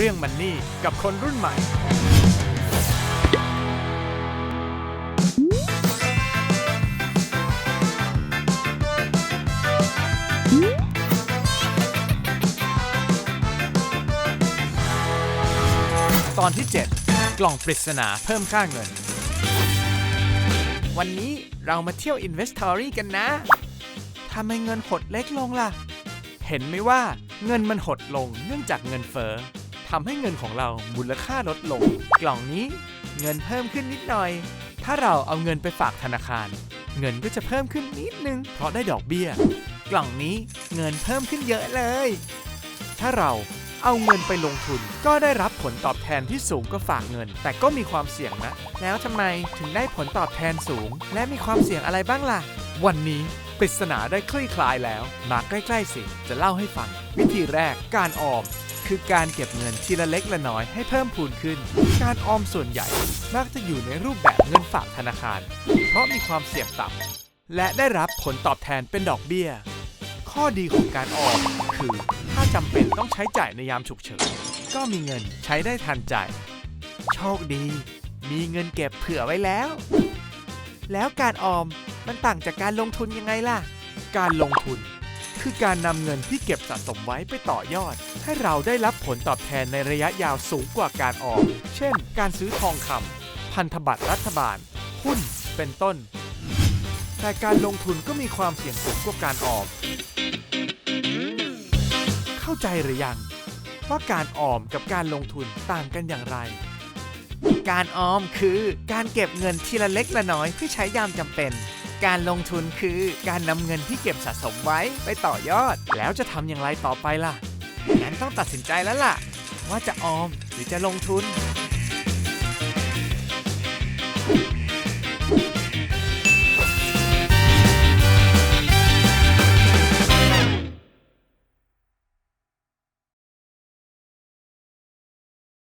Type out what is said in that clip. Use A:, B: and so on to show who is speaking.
A: เรื่องมันนี่กับคนรุ่นใหม่ ตอนที่ 7 กล่องปริศนาเพิ่มค่าเงิน วันนี้เรามาเที่ยว Investory กันนะ ทำไมเงินหดเล็กลงล่ะ เห็นไหมว่าเงินมันหดลงเนื่องจากเงินเฟ้อ ทำให้เงินของเรามูลค่าลดลง กล่องนี้เงินเพิ่มขึ้นนิดหน่อย ถ้าเราเอาเงินไปฝากธนาคาร เงินก็จะเพิ่มขึ้นนิดนึง เพราะได้ดอกเบี้ย กล่องนี้เงินเพิ่มขึ้นเยอะเลย ถ้าเราเอาเงินไปลงทุนก็ได้รับผลตอบแทนที่สูงกว่าฝากเงิน แต่ก็มีความเสี่ยงนะ แล้วทำไมถึงได้ผลตอบแทนสูง และมีความเสี่ยงอะไรบ้างล่ะ วันนี้ปริศนาได้คลี่คลายแล้ว มาใกล้ ๆ สิ จะเล่าให้ฟัง วิธีแรกการออม คือการเก็บเงินทีละเล็กละน้อยให้เพิ่มพูนขึ้น การออมส่วนใหญ่มักจะอยู่ในรูปแบบเงินฝากธนาคาร เพราะมีความเสี่ยงต่ำและได้รับผลตอบแทนเป็นดอกเบี้ย ข้อดีของการออมคือ ถ้าจำเป็นต้องใช้จ่ายในยามฉุกเฉินก็มีเงินใช้ได้ทันใจ โชคดี มีเงินเก็บเผื่อไว้แล้ว แล้วการออมมันต่างจากการลงทุนยังไงล่ะ การลงทุน คือการนำเงินที่เก็บสะสมไว้ไปต่อยอด ให้เราได้รับผลตอบแทนในระยะยาวสูงกว่าการออม เช่น การซื้อทองคำพันธบัตรรัฐบาล หุ้น เป็นต้น แต่การลงทุนก็มีความเสี่ยงสูงกว่าการออม เข้าใจหรือยัง ว่าการออมกับการลงทุนต่างกันอย่างไรการออมคือการเก็บเงินทีละเล็กละน้อยเพื่อใช้ยามจำเป็น การลงทุนคือการนำเงินที่เก็บสะสมไว้ไปต่อยอด แล้วจะทำอย่างไรต่อไปล่ะ งั้นต้องตัดสินใจแล้วล่ะ ว่าจะออมหรือจะลงทุน